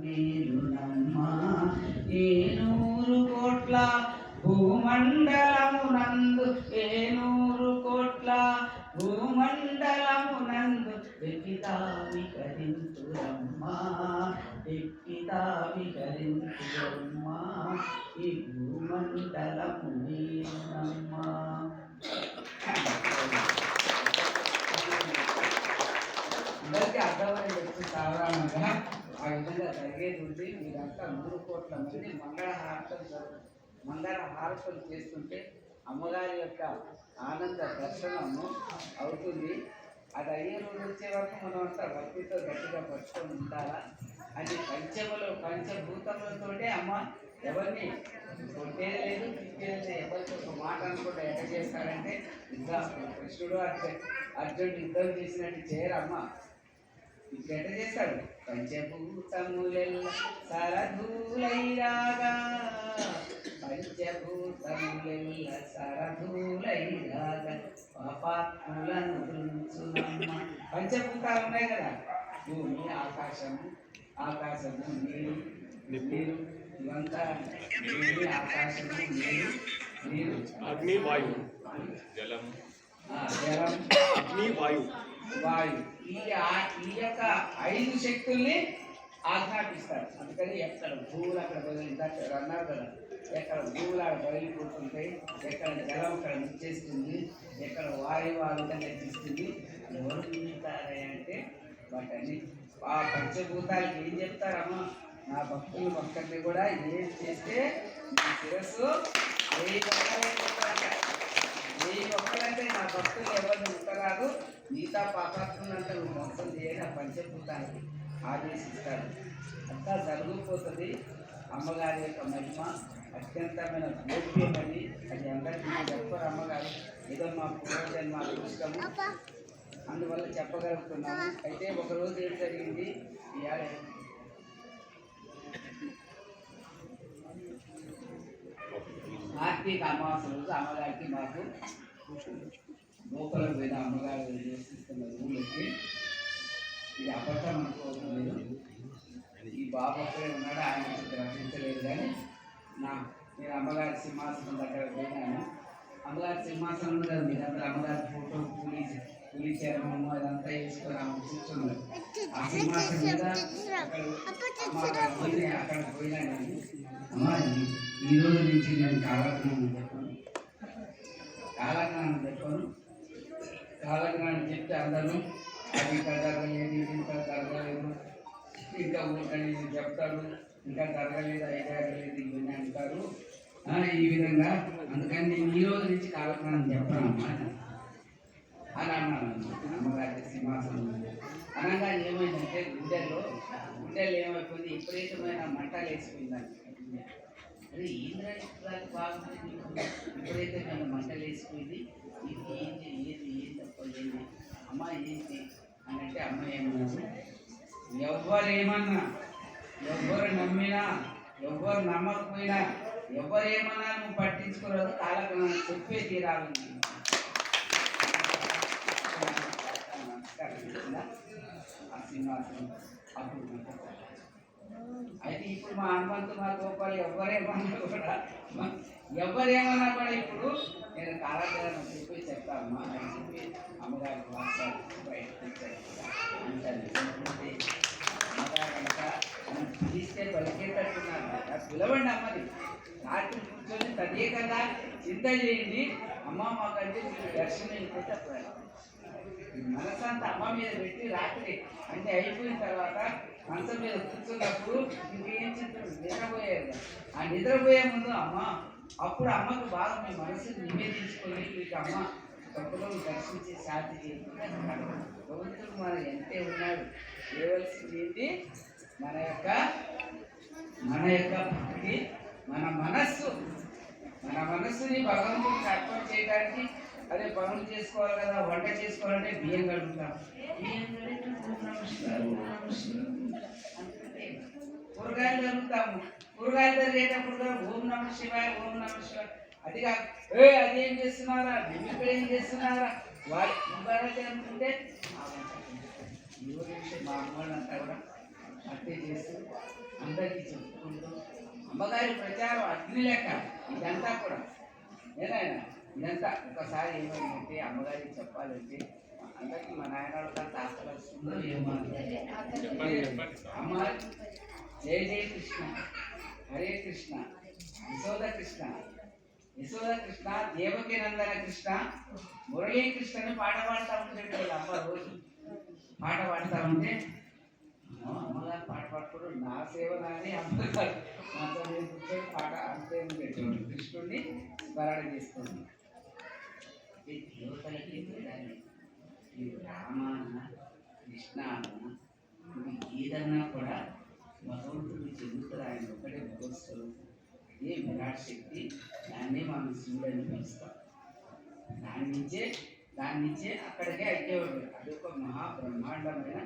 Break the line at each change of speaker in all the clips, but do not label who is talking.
నేనునమ్మా ఏనూరు కోట్ల భూమండలమునందు ఏనూరు కోట్ల భూమండలమునందు ఎక్కితా వికరించురమ్మా ఎక్కితా వికరించురమ్మా ఈ భూమండలము నేనునమ్మా అందరికీ అర్థమని చెప్తూ సాధారణంగా ఆ విధంగా జరిగేది ఉంది మీరంతా మూడు కోట్ల మంది మంగళ హారతలు మంగళ హారతలు చేస్తుంటే అమ్మగారి యొక్క ఆనంద దర్శనము అవుతుంది. అది అయ్యే రోజు వచ్చే వరకు మనం అంతా భక్తితో గట్టిగా పట్టుకొని ఉండాలా అది పంచములు పంచభూతములతోటే అమ్మ ఎవరిని కొట్టేది లేదు తిట్టేది ఎవరికి ఒక మాట అనుకుంటే ఎట్ట చేస్తారంటే ఇంకా కృష్ణుడు అర్జున్ అర్జునుడు యుద్ధం చేసినట్టు చేయరమ్మ. ఇప్పుడు ఎట్ట చేస్తాడు? పంచభూతములెల్ల సరధూలైరాగా. పంచభూతములెల్ల సరధూలైరాగా. పాపాత్ములను గురించునమ్మ పంచభూతాలు ఉన్నాయి కదా? భూమి ఆకాశము ఆకాశము నీరు నీరు ఇవంతా భూమి ఆకాశము నీరు నీరు.
అగ్ని వాయు. జలం
ఆ, జలం.
అగ్ని వాయు.
వాయు. ఈ ఈ యొక్క ఐదు శక్తుల్ని ఆజ్ఞాపిస్తారు. అందుకని ఎక్కడ భూములు అక్కడ బదిలీ అన్నారు కదా. ఎక్కడ భూములు అక్కడ బయలుపోతుంటాయి ఎక్కడ జలం అక్కడ నిచ్చేస్తుంది ఎక్కడ వాయువు ఆ విధంగా తీస్తుంది ఎవరు నిండుతారే అంటే వాటన్ని ఆ పంచభూతాలకి ఏం చెప్తారమ్మా? నా భక్తులు భక్తుల్ని కూడా ఏం చేస్తే శిరస్సు మిగతా పాపాత్ములంతా నువ్వు మొత్తం చేయని ఆ పంచభూతానికి ఆదేశిస్తాడు. అంతా జరిగిపోతుంది. అమ్మగారి యొక్క మహిమ అత్యంతమైన గోప్యమని అది అందరికీ చెప్పరు అమ్మగారు? ఏదో మా పూర్వజన్మ అదృష్టము అందువల్ల చెప్పగలుగుతున్నాము. అయితే ఒకరోజు ఏం జరిగింది? ఇవాళ కార్తీక అమావాస రోజు అమ్మగారికి మాకు లోపల పోయిన అమ్మగారు నివసిస్తున్న ఊళ్ళకి ఇది అబద్ధం అనుకోవట్లేదు ఈ బాబు అక్కడే ఉన్నాడు ఆయన గ్రహించలేదు కానీ నా నేను అమ్మగారి సింహాసనం దగ్గర పోయినాను. అమ్మగారి సింహాసనం ఉండదు కదా మీరు అందరూ అమ్మగారి ఫోటో పూలి పూలి చర్మము అదంతా వేసుకొని ఆమె కూర్చున్నారు. ఆ సింహాసనం మీద అక్కడ అమ్మ అక్కడ పోయినా అక్కడ పోయినా ఈ- ఈ రోజు నుంచి నేను కాలజ్ఞానం చెప్పాను కాలజ్ఞానం చెప్పాను కాలజ్ఞానం చెప్తే అందరూ అది ఇంకా జరగలేదు ఇంకా జరగలేదు ఇంకా ఊరికని చెప్తారు ఇంకా జరగలేదు అది జరగలేదు ఇవన్నీ అంటారు. ఈ విధంగా అందుకని నేను ఈ రోజు నుంచి కాలజ్ఞానం చెప్పాను అన్నమాట. అని అన్నాను అమ్మగారి సింహాసనం అనగా ఏమైందంటే గుండెల్లో గుండెల్లో ఏమైపోయింది? విపరీతమైన మంటలు వేసిపోయిందండి అదే ఏంద్రానికి బాగుంది నీకు విపరీతమైన మంటలు వేసిపోయింది ఇది ఏంటి ఏది ఏం తప్పలేదు అమ్మ ఏంటి అని అంటే అమ్మ ఏమన్నా ఎవ్వరు ఏమన్నా ఎవ్వరు నమ్మినా ఎవ్వరు నమ్మకపోయినా ఎవరు ఏమన్నా నువ్వు పట్టించుకోలేదు కాలకు చెప్పే తీరాలి ఆ సింహాసనం అప్పుడు అయితే ఇప్పుడు మా హనుమంతు మా గోపాలు ఎవరేమన్నా కూడా ఎవరేమన్నా కూడా ఇప్పుడు నేను కాలగ్రహం చెప్పి చెప్తానమ్మా అని చెప్పి అమ్మగారికి మాట్లాడి బయటకు వచ్చాను అమ్మగారు కనుక పలికేటట్టున్నారు. పిలవండి అమ్మని. రాత్రి కూర్చొని తదేకంగా చింత చేయండి. అమ్మ మాకంటే మీరు దర్శనం అయిపోతే అప్పుడు మనసంతా అమ్మ మీద పెట్టి రాత్రి అంటే అయిపోయిన తర్వాత మనసు మీద కూర్చున్నప్పుడు ఇంకేం చింతలు నిద్రపోయేది. ఆ నిద్రపోయే ముందు అమ్మ అప్పుడు అమ్మకు బాగా మీ మనసుని నివేదించుకొని మీకు అమ్మ తప్పులో దర్శించి సాధి చేయకుండా భగవంతుడు మన ఎంతే ఉన్నాడు? చేయవలసింది మన యొక్క మన యొక్క భక్తి మన మనస్సు. మన మనస్సుని భగవంతుడికి అర్పణ చేయడానికి అదే పనులు చేసుకోవాలి కదా వంట చేసుకోవాలంటే బియ్యం కడుగుతాం. బియ్యం కడిగి ఓం నమః శివాయ, కూరగాయలు కలుగుతాము కూరగాయలు జరిగేటప్పుడు కూడా ఓం నమ శివాయ ఓం నమ శివాయ. అది కాదు. ఏ అదేం చేస్తున్నారా? నువ్వు ఇక్కడ ఏం చేస్తున్నారా? వాడు ఇంకారైతే అనుకుంటే ఆ వంట ఈ ఊరి నుంచి మా అమ్మాళ్ళంతా కూడా అట్టే చేస్తూ అమ్మగారి ప్రచారం అగ్ని లెక్క ఇదంతా కూడా. ఏనాయన? ఇదంతా ఒకసారి ఏమైందంటే అమ్మగారికి చెప్పాలంటే అందరికీ మా నాయన కాస్త ఆస్తలు వస్తుందో ఏమో
చెప్పండి చెప్పండి.
అమ్మ జయ జయ కృష్ణ హరే కృష్ణ యశోద కృష్ణ యశోద కృష్ణ దేవకి నందన కృష్ణ మురళీ కృష్ణని పాట పాడుతూ ఉంటాడు వాళ్ళ అమ్మ రోజు. పాట పాడుతూ ఉంటే "అమ్మో, అమ్మగారు పాట పాడుకోవడం నా సేవ నాని అమ్మగారు నేను కూర్చొని పాట అంతే పెట్టేవాడు కృష్ణుడిని స్మరణ ఈ దేవతలకి తేడానే. ఈ రామాన కృష్ణాన ఇది ఏదన్నా కూడా భగవంతుడికి చెందుతుంది ఆయన ఒకటే భగవత్స్వరూపం. అదే విరాట్ శక్తి దాన్నే మనం శివుడని పిలుస్తాం. దాని నుంచే దాని నుంచే అక్కడికే అయ్యేవాడు. అది ఒక మహా బ్రహ్మాండమైన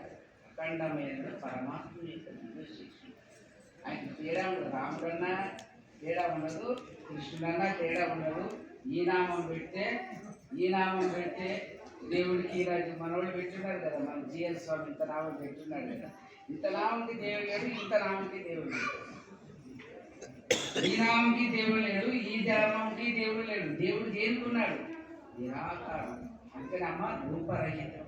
అఖండమైన పరమాత్మ యొక్క దివ్యశక్తి ఆయన తేడా ఉండదు. రాముడన్నా తేడా ఉండదు. కృష్ణుడన్నా తేడా ఉండదు. ఈ నామం పెడితే ఈ నామం పెడితే దేవుడికి ఈరోజు మనోళ్ళు పెట్టున్నాడు కదా మన జిఎల్ స్వామి ఇంత నామం పెట్టున్నాడు కదా. ఇంత నామంకి దేవుడు లేడు ఇంత నామంకి దేవుడు లేడు. ఈ నామంకి దేవుడు లేడు ఈ నామంకి దేవుడు లేడు. దేవుడు చేరుకున్నాడు నిరాకారం అంతేనమ్మా రూపరహితం.